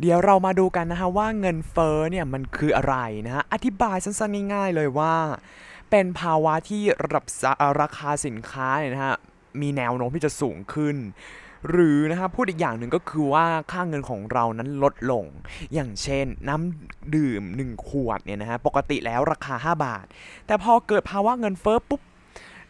เดี๋ยวเรามาดูกันนะฮะว่าเงินเฟ้อเนี่ยมันคืออะไรนะฮะอธิบายสั้นๆง่ายๆเลยว่า เป็นภาวะที่ระดับสะเอ่อราคาสินค้าเนี่ยนะฮะมีแนวโน้มที่จะสูงขึ้น หรือนะฮะพูดอีกอย่างหนึ่งก็คือว่าค่าเงินของเรานั้นลดลง อย่างเช่นน้ำดื่ม 1 ขวดเนี่ยนะฮะปกติแล้วราคา 5 บาท แต่พอเกิดภาวะเงินเฟ้อปุ๊บ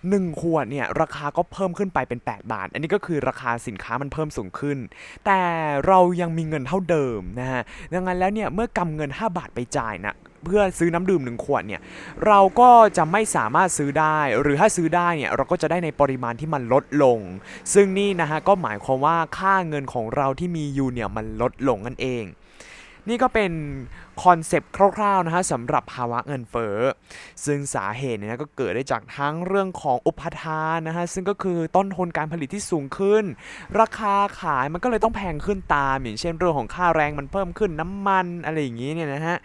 1ขวดเนี่ยราคาก็เพิ่มขึ้นไปเป็น 8 บาท อันนี้ก็คือราคาสินค้ามันเพิ่มสูงขึ้น แต่เรายังมีเงินเท่าเดิมนะฮะดังนั้นแล้วเนี่ยเมื่อกำเงิน 5 บาทไปจ่ายนะเพื่อซื้อน้ำดื่ม1ขวดเนี่ยเราก็จะไม่สามารถซื้อได้ หรือถ้าซื้อได้เนี่ยเราก็จะได้ในปริมาณที่มันลดลง ซึ่งนี่นะฮะก็หมายความว่าค่าเงินของเราที่มีอยู่เนี่ยมันลดลงนั่นเอง นี่ก็เป็นคอนเซปต์คร่าวๆนะฮะสำหรับภาวะเงินเฟ้อซึ่งสาเหตุเนี่ยก็เกิดได้จากทั้งเรื่องของอุปทานนะฮะซึ่งก็คือต้นทุนการผลิตที่สูงขึ้น ราคาขายมันก็เลยต้องแพงขึ้นตามอย่างเช่นเรื่องของค่าแรงมันเพิ่มขึ้นน้ำมันอะไรอย่างนี้เนี่ยนะฮะ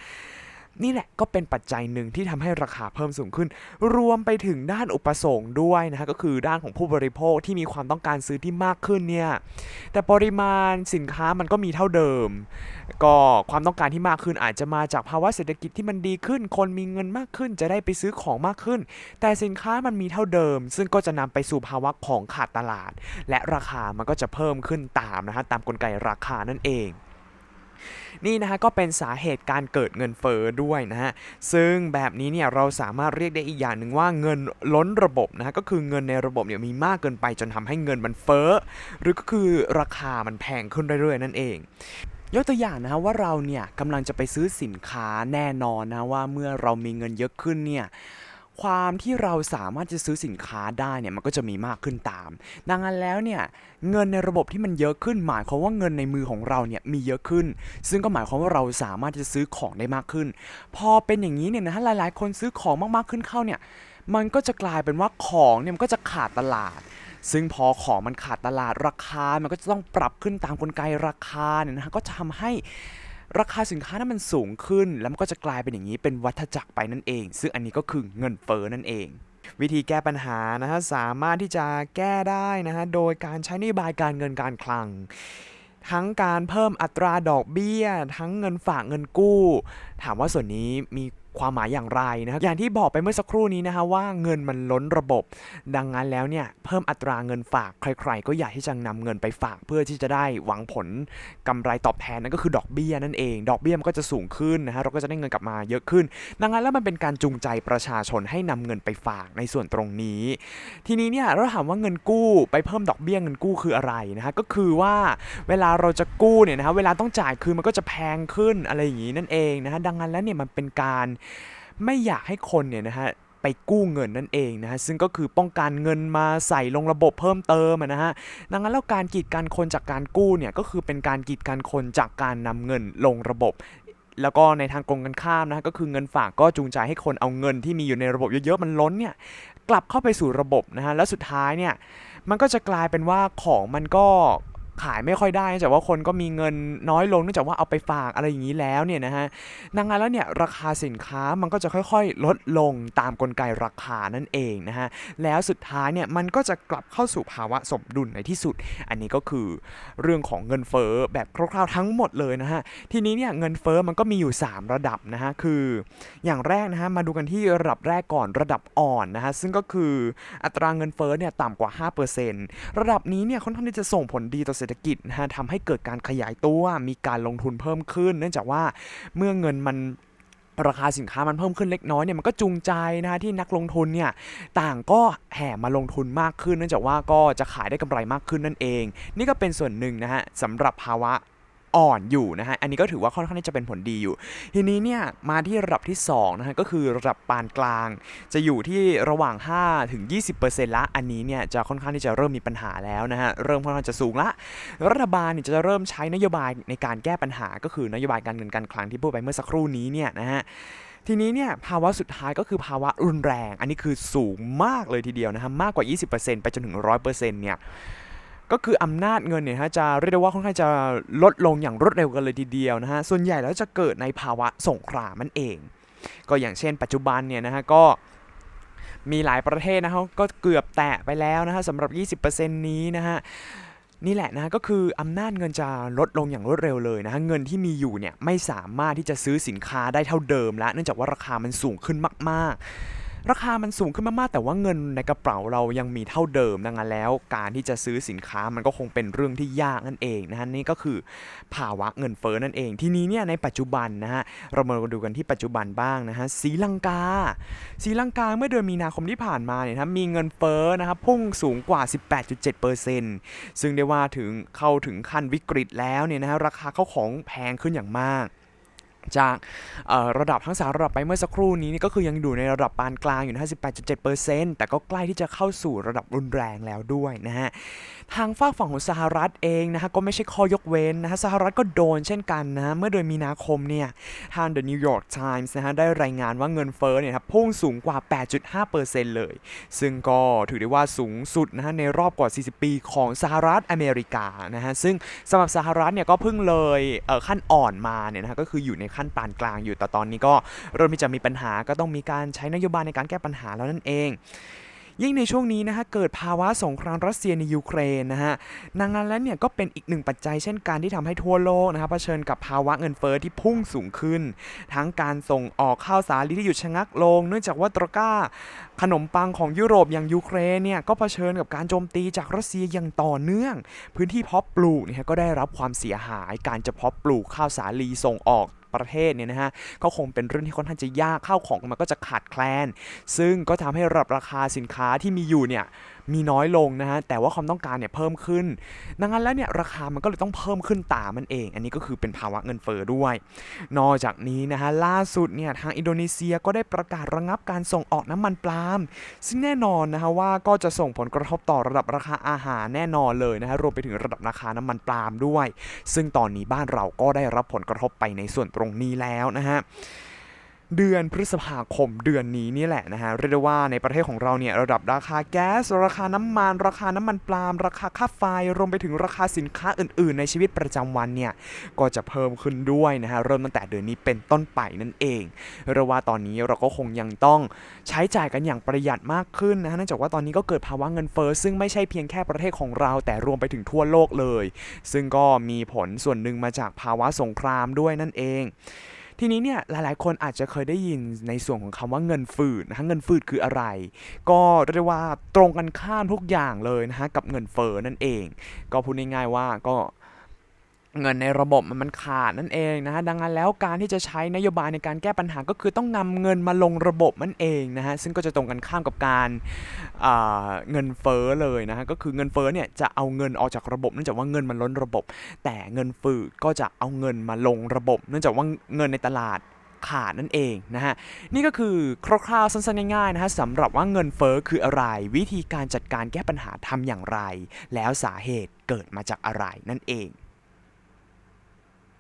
นี่แหละก็เป็นปัจจัยหนึ่งที่ทำให้ราคาเพิ่มสูงขึ้น รวมไปถึงด้านอุปสงค์ด้วยนะฮะก็คือด้านของผู้บริโภคที่มีความต้องการซื้อที่มากขึ้นเนี่ยแต่ปริมาณสินค้ามันก็มีเท่าเดิม ก็ความต้องการที่มากขึ้นอาจจะมาจากภาวะเศรษฐกิจที่มันดีขึ้น คนมีเงินมากขึ้นจะได้ไปซื้อของมากขึ้น แต่สินค้ามันมีเท่าเดิม ซึ่งก็จะนำไปสู่ภาวะของขาดตลาด และราคามันก็จะเพิ่มขึ้นตามนะฮะตามกลไกราคานั่นเอง นี่นะฮะก็เป็นสาเหตุการเกิดเงินเฟ้อด้วยนะฮะซึ่งแบบนี้เนี่ยเราสามารถเรียกได้อีกอย่างหนึ่งว่าเงินล้นระบบนะฮะก็คือเงินในระบบเนี่ยมีมากเกินไปจนทำให้เงินมันเฟ้อหรือก็คือราคามันแพงขึ้นเรื่อยๆนั่นเองยกตัวอย่างนะฮะว่าเราเนี่ยกำลังจะไปซื้อสินค้าแน่นอนนะว่าเมื่อเรามีเงินเยอะขึ้นเนี่ย ความที่เราสามารถจะซื้อสินค้าได้เนี่ยมันก็จะมีมากขึ้นตาม ดังนั้นแล้วเนี่ยเงินในระบบที่มันเยอะขึ้น หมายความว่าเงินในมือของเราเนี่ยมีเยอะขึ้น ซึ่งก็หมายความว่าเราสามารถจะซื้อของได้มากขึ้น พอเป็นอย่างนี้เนี่ยนะฮะหลาย ๆ คนซื้อของมากๆขึ้นเข้าเนี่ยมันก็จะกลายเป็นว่าของเนี่ยมันก็จะขาดตลาด ซึ่งพอของมันขาดตลาดราคา มันก็จะต้องปรับขึ้นตามกลไกราคาเนี่ยนะฮะก็จะทำให้ ราคาสินค้านั้นมันสูงขึ้น แล้วมันก็จะกลายเป็นอย่างนี้เป็นวัฏจักรไปนั่นเอง ซึ่งอันนี้ก็คือเงินเฟ้อนั่นเอง วิธีแก้ปัญหานะฮะสามารถที่จะแก้ได้นะฮะโดยการใช้นโยบายการเงินการคลัง ทั้งการเพิ่มอัตราดอกเบี้ย ทั้งเงินฝากเงินกู้ ถามว่าส่วนนี้มี ความหมายอย่างไรนะครับอย่างที่บอกไปเมื่อสักครู่นี้นะฮะว่าเงินมันล้นระบบ ดังนั้นแล้วเนี่ยเพิ่มอัตราเงินฝากใคร ๆ ก็อยากที่จะนำเงินไปฝากเพื่อที่จะได้หวังผลกำไรตอบแทนนั่นก็คือดอกเบี้ยนั่นเอง ดอกเบี้ยมันก็จะสูงขึ้นนะฮะเราก็จะได้เงินกลับมาเยอะขึ้น ดังนั้นแล้วมันเป็นการจูงใจประชาชนให้นำเงินไปฝากในส่วนตรงนี้ ทีนี้เนี่ยเราถามว่าเงินกู้ไปเพิ่มดอกเบี้ยเงินกู้คืออะไรนะฮะก็คือว่าเวลาเราจะกู้เนี่ยนะฮะเวลาต้องจ่ายคือมันก็จะแพงขึ้นอะไรอย่างนี้นั่นเองนะฮะดังนั้นแล้วเนี่ยมันเป็นการไม่อยากให้คนเนี่ยนะฮะไปกู้เงินนั่นเองนะฮะซึ่งก็คือป้องกันเงินมาใส่ลงระบบเพิ่มเติมนะฮะดังนั้นแล้วการกีดกันคนจากการกู้เนี่ยก็คือเป็นการกีดกันคนจากการนำเงินลงระบบ แล้วก็ในทางตรงกันข้ามนะฮะก็คือเงินฝากก็จูงใจให้คนเอาเงินที่มีอยู่ในระบบเยอะๆมันล้นเนี่ยกลับเข้าไปสู่ระบบนะฮะแล้วสุดท้ายเนี่ยมันก็จะกลายเป็นว่าของมันก็ ขายไม่ค่อยได้เนื่องจากว่าคนก็มีเงินน้อยลงเนื่องจากว่าเอาไปฝากอะไรอย่างนี้แล้วเนี่ยนะฮะดังนั้นแล้วเนี่ยราคาสินค้ามันก็จะค่อยๆ ลดลงตามกลไกราคานั่นเองนะฮะแล้วสุดท้ายเนี่ยมันก็จะกลับเข้าสู่ภาวะสมดุลในที่สุด อันนี้ก็คือเรื่องของเงินเฟ้อแบบคร่าวๆทั้งหมดเลยนะฮะทีนี้เนี่ยเงินเฟ้อมันก็มีอยู่ 3 ระดับนะฮะคืออย่างแรกนะฮะมาดูกันที่ระดับแรกก่อนระดับอ่อนนะฮะซึ่งก็คืออัตราเงินเฟ้อเนี่ยต่ำกว่า 5%ระดับนี้เนี่ยค่อนข้างที่จะส่งผลดีต่อเศรษฐกิจนะฮะทำให้เกิดการขยายตัวมีการลงทุนเพิ่มขึ้น เนื่องจากว่าเมื่อเงินมันราคาสินค้ามันเพิ่มขึ้นเล็กน้อยเนี่ยมันก็จูงใจนะฮะที่นักลงทุนเนี่ยต่างก็แห่มาลงทุนมากขึ้น เนื่องจากว่าก็จะขายได้กำไรมากขึ้นนั่นเอง นี่ก็เป็นส่วนหนึ่งนะฮะสำหรับภาวะ อ่อนอยู่นะฮะ อันนี้ก็ถือว่าค่อนข้างที่จะเป็นผลดีอยู่ ทีนี้เนี่ยมาที่ระดับที่2นะฮะก็คือระดับปานกลาง จะอยู่ที่ระหว่าง 5 ถึง 20%ละ อันนี้เนี่ยจะค่อนข้างที่จะเริ่มมีปัญหาแล้วนะฮะ เริ่มค่อนข้างจะสูงละ รัฐบาลเนี่ยจะเริ่มใช้นโยบายในการแก้ปัญหา ก็คือนโยบายการเงินการคลังที่พูดไปเมื่อสักครู่นี้เนี่ยนะฮะทีนี้เนี่ยภาวะสุดท้ายก็คือภาวะรุนแรง อันนี้คือสูงมากเลยทีเดียวนะฮะมากกว่า 20%ไปจนถึง 100%เนี่ย ก็คืออำนาจเงินเนี่ยฮะจะเรียกได้ว่าค่อนข้างจะลดลงอย่างรวดเร็วกันเลยทีเดียวนะฮะส่วนใหญ่แล้วจะเกิดในภาวะสงครามนั่นเอง ก็อย่างเช่น ปัจจุบันเนี่ยนะฮะก็มีหลายประเทศนะครับก็เกือบแตะไปแล้วนะฮะสำหรับ 20%นี้นะฮะนี่แหละนะก็คืออำนาจเงินจะลดลงอย่างรวดเร็วเลยนะฮะเงินที่มีอยู่เนี่ยไม่สามารถที่จะซื้อสินค้าได้เท่าเดิมแล้วเนื่องจากว่าราคามันสูงขึ้นมาก ๆ ราคามันสูงขึ้นมากๆแต่ว่าเงินในกระเป๋าเรายังมีเท่าเดิมดังนั้นแล้ว การที่จะซื้อสินค้ามันก็คงเป็นเรื่องที่ยากนั่นเองนะฮะนี่ก็คือภาวะเงินเฟ้อนั่นเอง ทีนี้เนี่ยในปัจจุบันนะฮะเรามาดูกันที่ปัจจุบันบ้างนะฮะศรีลังกาศรีลังกาเมื่อเดือนมีนาคมที่ผ่านมาเนี่ยนะมีเงินเฟ้อนะครับพุ่งสูงกว่า 18.7%ซึ่งได้ว่าถึงเข้าถึงขั้นวิกฤตแล้วเนี่ยนะฮะราคาเข้าของแพงขึ้นอย่างมาก จากระดับทั้งสามระดับไปเมื่อสักครู่นี้นี่ก็คือยังอยู่ในระดับปานกลางอยู่ที่58.7%แต่ก็ใกล้ที่จะเข้าสู่ระดับรุนแรงแล้วด้วยนะฮะ ทางฝากฝั่งของสหรัฐเองนะฮะก็ไม่ใช่ข้อยกเว้นนะฮะสหรัฐก็โดนเช่นกันนะฮะเมื่อเดือนมีนาคมเนี่ยทาง The New York Times นะฮะได้รายงานว่าเงินเฟ้อเนี่ยครับพุ่งสูงกว่า 8.5%เลย ซึ่งก็ถือได้ว่าสูงสุดนะฮะในรอบกว่า 40 ปีของสหรัฐอเมริกานะฮะซึ่งสำหรับสหรัฐเนี่ยก็เพิ่งเลยเอ่อขั้นอ่อนมาเนี่ยนะฮะก็คืออยู่ในขั้นปานกลางอยู่แต่ตอนนี้ก็เริ่มที่จะมีปัญหาก็ต้องมีการใช้นโยบายในการแก้ปัญหาแล้วนั่นเอง ยิ่งในช่วงนี้นะฮะเกิดภาวะสงครามรัสเซียในยูเครนนะฮะดังนั้นแล้วเนี่ยก็เป็นอีกหนึ่งปัจจัยเช่นกันที่ทำให้ทั่วโลกนะครับเผชิญกับภาวะเงินเฟ้อที่พุ่งสูงขึ้น ทั้งการส่งออกข้าวสาลีที่หยุดชะงักลง เนื่องจากว่าตะกร้าขนมปังของยุโรปอย่างยูเครนเนี่ยก็เผชิญกับการโจมตีจากรัสเซียอย่างต่อเนื่อง พื้นที่เพาะปลูกเนี่ยก็ได้รับความเสียหาย การจะเพาะปลูกข้าวสาลีส่งออก ประเทศเนี่ยนะฮะก็คงเป็นเรื่องที่ค่อนข้างจะยากข้าวของมันก็จะขาดแคลน ซึ่งก็ทำให้รับราคาสินค้าที่มีอยู่เนี่ย มีน้อยลงนะฮะแต่ว่าความต้องการเนี่ยเพิ่มขึ้น ดังนั้นแล้วเนี่ยราคามันก็เลยต้องเพิ่มขึ้นตามมันเอง อันนี้ก็คือเป็นภาวะเงินเฟ้อด้วย นอกจากนี้นะฮะล่าสุดเนี่ยทางอินโดนีเซียก็ได้ประกาศระงับการส่งออกน้ำมันปาล์มซึ่งแน่นอนนะฮะว่าก็จะส่งผลกระทบต่อระดับราคาอาหารแน่นอนเลยนะฮะรวมไปถึงระดับราคาน้ำมันปาล์มด้วย ซึ่งตอนนี้บ้านเราก็ได้รับผลกระทบไปในส่วนตรงนี้แล้วนะฮะ เดือนพฤษภาคมเดือนนี้นี่แหละนะฮะเรียกได้ว่าในประเทศของเราเนี่ยระดับราคาแก๊ส ราคาน้ำมัน ราคาน้ำมันปาล์มราคาค่าไฟรวมไปถึงราคาสินค้าอื่น ๆ ในชีวิตประจำวันเนี่ยก็จะเพิ่มขึ้นด้วยนะฮะเริ่มตั้งแต่เดือนนี้เป็นต้นไปนั่นเองเรียกว่าตอนนี้เราก็คงยังต้องใช้จ่ายกันอย่างประหยัดมากขึ้นนะฮะเนื่องจากว่าตอนนี้ก็เกิดภาวะเงินเฟ้อซึ่งไม่ใช่เพียงแค่ประเทศของเรา แต่รวมไปถึงทั่วโลกเลย ซึ่งก็มีผลส่วนหนึ่งมาจากภาวะสงครามด้วยนั่นเอง ทีนี้เนี่ยหลายๆ คนอาจจะเคยได้ยินในส่วนของคำว่าเงินฝืดนะฮะเงินฝืดคืออะไร ก็เรียกว่าตรงกันข้ามทุกอย่างเลยนะฮะกับเงินเฟ้อนั่นเอง ก็พูดง่ายๆว่าก็ เงินในระบบมันขาดนั่นเองนะฮะดังนั้นแล้วการที่จะใช้นโยบายในการแก้ปัญหาก็คือต้องนำเงินมาลงระบบนั่นเองนะฮะซึ่งก็จะตรงกันข้ามกับการอ่าเงินเฟ้อเลยนะฮะก็คือเงินเฟ้อเนี่ยจะเอาเงินออกจากระบบเนื่องจากว่าเงินมันล้นระบบ แต่เงินฝืดก็จะเอาเงินมาลงระบบ เนื่องจากว่าเงินในตลาดขาดนั่นเองนะฮะนี่ก็คือคร่าวๆสั้นๆง่ายๆนะฮะสำหรับว่าเงินเฟ้อคืออะไร วิธีการจัดการแก้ปัญหาทำอย่างไร แล้วสาเหตุเกิดมาจากอะไรนั่นเอง